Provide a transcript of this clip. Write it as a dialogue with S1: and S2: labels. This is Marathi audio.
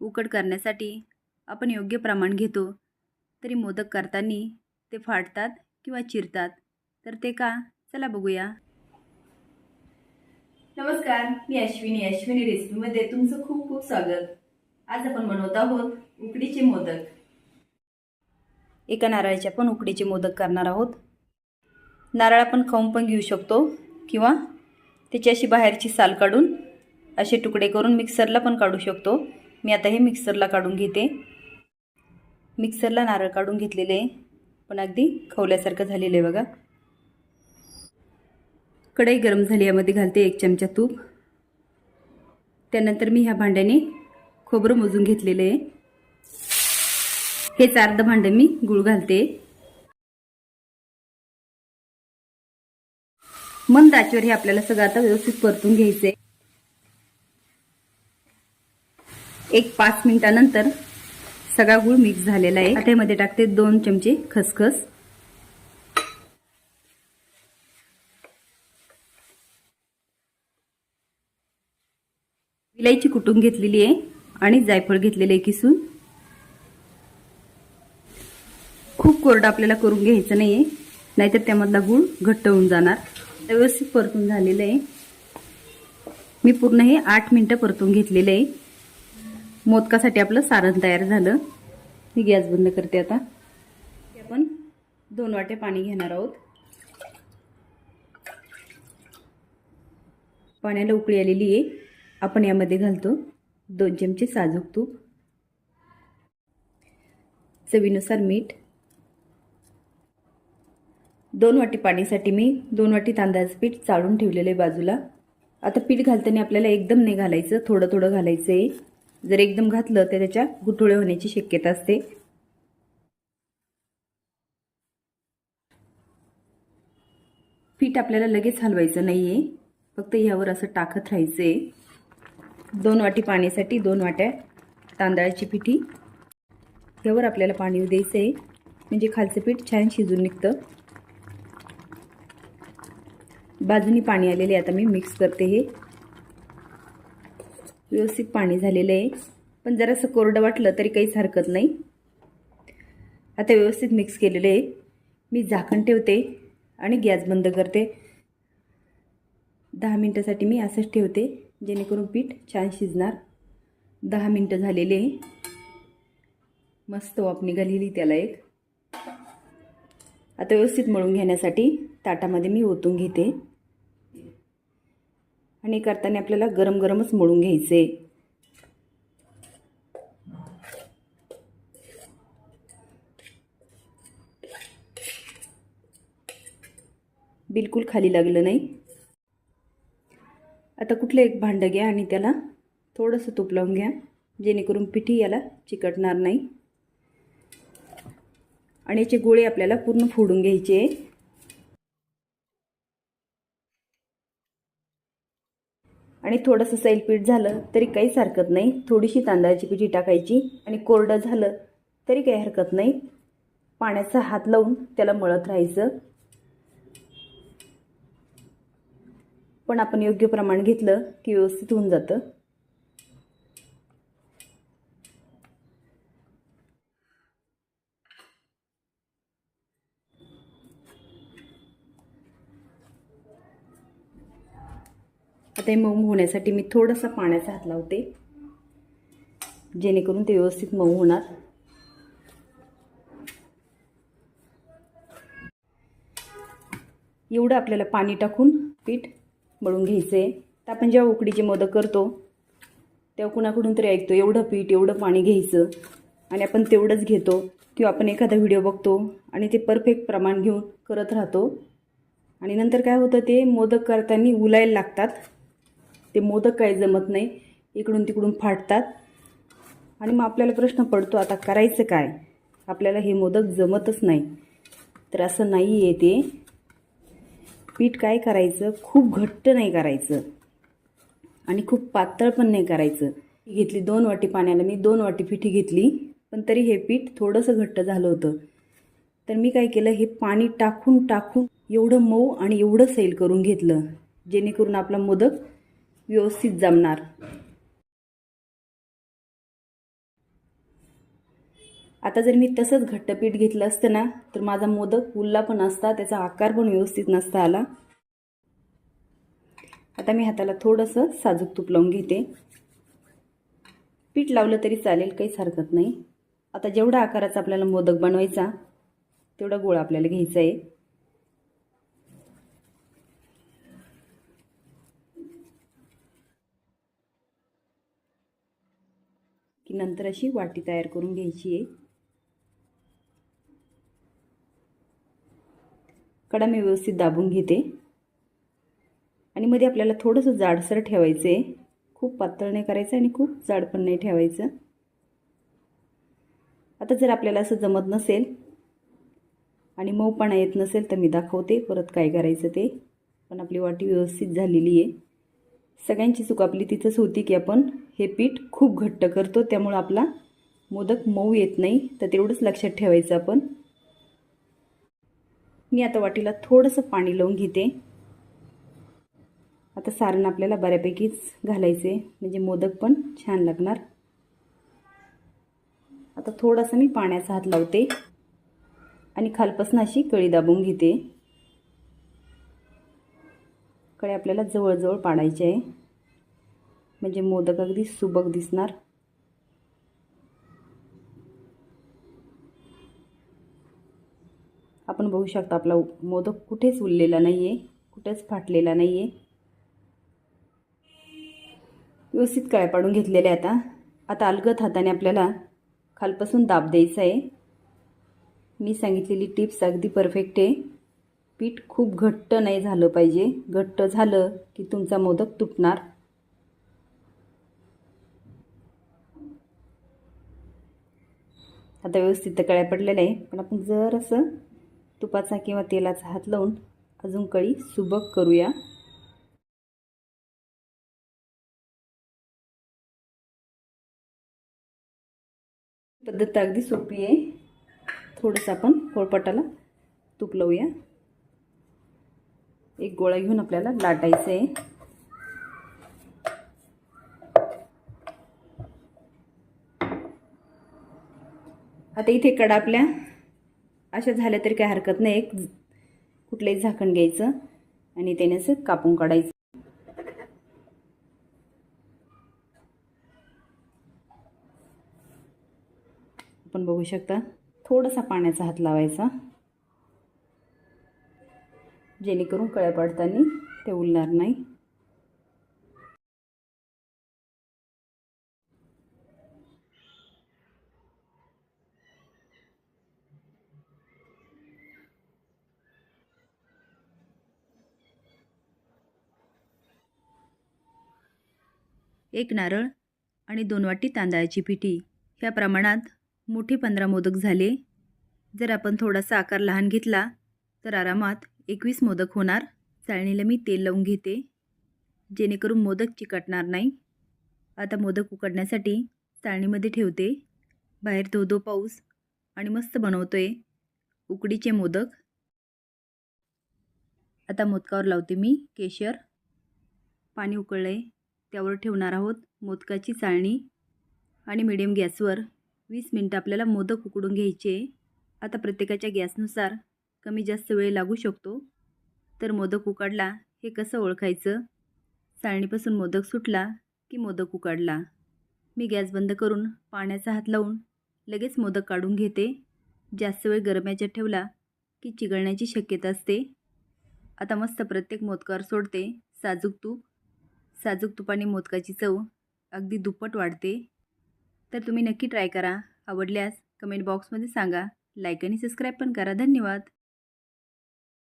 S1: उकड करण्यासाठी आपण योग्य प्रमाण घेतो. तरी मोदक करताना ते फाटतात किंवा चिरतात. तर ते का? चला बघूया. नमस्कार मी अश्विनी. अश्विनी रेसिपीमध्ये तुमचं खूप खूप स्वागत. आज आपण बनवत आहोत उकडीचे मोदक. एका नारळाचे आपण उकडीचे मोदक करणार आहोत. नारळ आपण खाऊन पण घेऊ शकतो किंवा त्याची अशी बाहेरची साल काढून असे तुकडे करून मिक्सरला पण काढू शकतो. मी आता हे मिक्सरला काढून घेते. मिक्सरला नारळ काढून घेतलेले आहे. पण अगदी खवल्यासारखं झालेलं आहे बघा. कढई गरम झाली यामध्ये घालते एक चमचा तूप. त्यानंतर मी ह्या भांड्याने खोबरं मोजून घेतलेलं आहे. हेच अर्ध भांडं मी गुळ घालते. मंद आचवर हे आपल्याला सगळं आता व्यवस्थित परतून घ्यायचंय. एक पाच मिनिटानंतर सगळा गुळ मिक्स झालेला आहे. आता यामध्ये टाकते दोन चमचे खसखस. विलायची कुटून घेतलेली आहे आणि जायफळ घेतलेले आहे किसून. खूप कोरडा आपल्याला करून घ्यायचं नाही आहे नाहीतर त्यामधला गूळ घट्ट होऊन जाणार. व्यवस्थित परतून झालेलं आहे. मी पूर्ण हे आठ मिनटं परतून घेतलेलं आहे. मोदकासाठी आपलं सारण तयार झालं. मी गॅस बंद करते आता. आपण दोन वाटे पाणी घेणार आहोत. पाण्याला उकळी आलेली आहे. आपण यामध्ये घालतो दोन चमचे साजूक तूप. चवीनुसार मीठ. दोन वाटी पाणीसाठी मी दोन वाटी तांदळाचं पीठ चाळून ठेवलेलं आहे बाजूला. आता पीठ घालताना आपल्याला एकदम नाही घालायचं थोडं थोडं घालायचं आहे जर एकदम घातलं तर त्याच्या गुठुळे होण्याची शक्यता असते. पीठ आपल्याला लगेच हलवायचं नाही आहे फक्त ह्यावर असं टाकत राहायचं आहे दोन वाटी पाण्यासाठी दोन वाट्या तांदळाची पिठी. ह्यावर आपल्याला पाणी द्यायचं आहे म्हणजे खालचं पीठ छान शिजून निघतं. बाजूनी पाणी आलेले आता मी मिक्स करते हे. व्यवस्थित पाणी झालेलं आहे. पण जरासं कोरडं वाटलं तरी काहीच हरकत नाही. आता व्यवस्थित मिक्स केलेलं आहे. मी झाकण ठेवते आणि गॅस बंद करते. दहा मिनटासाठी मी असंच ठेवते जेणेकरून पीठ छान शिजणार. दहा मिनटं झालेले मस्त वाप निघालेली त्याला एक. आता व्यवस्थित मळून घेण्यासाठी ताटामध्ये मी ओतून घेते. आणि करताना आपल्याला गरम गरमच मळून घ्यायचे. बिलकुल खाली लागलं नाही. आता कुठलं एक भांडं घ्या आणि त्याला थोडंसं तूप लावून घ्या जेणेकरून पिठी याला चिकटणार नाही. आणि याचे गोळे आपल्याला पूर्ण फोडून घ्यायचे. आणि थोडंसं सैलपीठ झालं तरी काहीच हरकत नाही. थोडीशी तांदळाची पिठी टाकायची आणि कोरडं झालं तरी काही हरकत नाही. पाण्याचा हात लावून त्याला मळत राहायचं. पण आपण योग्य प्रमाण घेतलं की व्यवस्थित होऊन जातं. आता हे मऊ होण्यासाठी मी थोडासा पाण्याचा हात लावते. जेणेकरून ते व्यवस्थित मऊ होणार. एवढं आपल्याला पाणी टाकून पीठ मळून घ्यायचं आहे तर आपण जेव्हा उकडीचे मोदक करतो तेव्हा कुणाकडून तरी ऐकतो एवढं पीठ एवढं पाणी घ्यायचं आणि आपण तेवढंच घेतो. किंवा आपण एखादा व्हिडिओ बघतो आणि ते परफेक्ट प्रमाण घेऊन करत राहतो. आणि नंतर काय होतं ते मोदक करताना उलायला लागतात. ते मोदक काही जमत नाही. इकडून तिकडून फाटतात. आणि मग आपल्याला प्रश्न पडतो आता करायचं काय? आपल्याला हे मोदक जमतच नाही. तर असं नाही आहे ते. पीठ काय करायचं? खूप घट्ट नाही करायचं. आणि खूप पातळ पण नाही करायचं. घेतली दोन वाटी पाण्याला. मी दोन वाटी पिठी घेतली पण तरी हे पीठ थोडंसं घट्ट झालं होतं. तर मी काय केलं हे पाणी टाकून टाकून एवढं मऊ आणि एवढं सैल करून घेतलं जेणेकरून आपला मोदक व्यवस्थित जमणार. आता जर मी तसंच घट्ट पीठ घेतलं असतं ना तर माझा मोदक उल्ला पण असता त्याचा आकार पण व्यवस्थित नसता आला. आता मी हाताला थोडंसं साजूक तूप लावून घेते. पीठ लावलं तरी चालेल काहीच हरकत नाही. आता जेवढा आकाराचा आपल्याला मोदक बनवायचा तेवढा गोळा आपल्याला घ्यायचा आहे. नंतर अशी वाटी तयार करून घ्यायची आहे. कडा मी व्यवस्थित दाबून घेते. आणि मध्ये आपल्याला थोडंसं जाडसर ठेवायचं आहे खूप पातळ नाही करायचं आणि खूप जाड पण नाही ठेवायचं. आता जर आपल्याला असं जमत नसेल आणि मऊपणा येत नसेल तर मी दाखवते परत काय करायचं ते. पण आपली वाटी व्यवस्थित झालेली आहे. सगळ्यांची चूक आपली तिथंच होती की आपण हे पीठ खूप घट्ट करतो त्यामुळं आपला मोदक मऊ येत नाही. तर तेवढंच लक्षात ठेवायचं आपण. मी आता वाटीला थोडंसं पाणी लावून घेते. आता सारण आपल्याला बऱ्यापैकीच घालायचे म्हणजे मोदक पण छान लागणार. आता थोडासा मी पाण्याचा हात लावते. आणि खालपासून अशी कळी दाबून घेते. कळे आपल्याला जवळजवळ पाडायची आहे. म्हणजे मोदक अगदी सुबक दिसणार. आपण बघू शकता आपला मोदक कुठेच उरलेला नाही आहे कुठेच फाटलेला नाही आहे व्यवस्थित काय पाडून घेतलेले आता आता अलगत हाताने आपल्याला खालपासून दाब द्यायचा आहे. मी सांगितलेली टिप्स अगदी परफेक्ट आहे. पीठ खूप घट्ट नाही झालं पाहिजे. घट्ट झालं की तुमचा मोदक तुटणार. आता व्यवस्थित कळ्या पडलेल्या आहे. पण आपण जर असं तुपाचा किंवा तेलाचा हात लावून अजून कळी सुबक करूया. पद्धत अगदी सोपी आहे. थोडंसं आपण पोळपाटाला तूप लावूया. एक गोळा घेऊन आपल्याला लाटायचं आहे आता इथे कडा आपल्या. अशा झाल्या तरी काही हरकत नाही. एक कुठलंही झाकण घ्यायचं आणि त्याने असं कापून काढायचं. आपण बघू शकता थोडासा पाण्याचा हात लावायचा. जेणेकरून कळ्या पडताना ते उलणार नाही. एक नारळ आणि दोन वाटी तांदळाची पिठी ह्या प्रमाणात मोठे पंधरा मोदक झाले. जर आपण थोडासा आकार लहान घेतला तर आरामात एकवीस मोदक होणार. चाळणीला मी तेल लावून घेते. जेणेकरून मोदक चिकटणार नाही. आता मोदक उकडण्यासाठी चाळणीमध्ये ठेवते. बाहेर धो धो पाऊस आणि मस्त बनवतो आहे उकडीचे मोदक. आता मोदकावर लावते मी केशर. पाणी उकळलं आहे त्यावर ठेवणार आहोत मोदकाची चाळणी आणि मिडियम गॅसवर. वीस मिनटं आपल्याला मोदक उकडून घ्यायचे. आता प्रत्येकाच्या गॅसनुसार कमी जास्त वेळ लागू शकतो. तर मोदक उकडला हे कसं ओळखायचं? चाळणीपासून मोदक सुटला की मोदक उकडला? मी गॅस बंद करून पाण्याचा हात लावून लगेच मोदक काढून घेते. जास्त वेळ गरम याच्यात ठेवला की चिघळण्याची शक्यता असते. आता मस्त प्रत्येक मोदकावर सोडते साजूक तूप. साजूक तुपाने मोदकाची चव अगदी दुप्पट वाढते. तर तुम्ही नक्की ट्राय करा. आवडल्यास कमेंट बॉक्समध्ये सांगा. लाईक आणि सबस्क्राईब पण करा. धन्यवाद.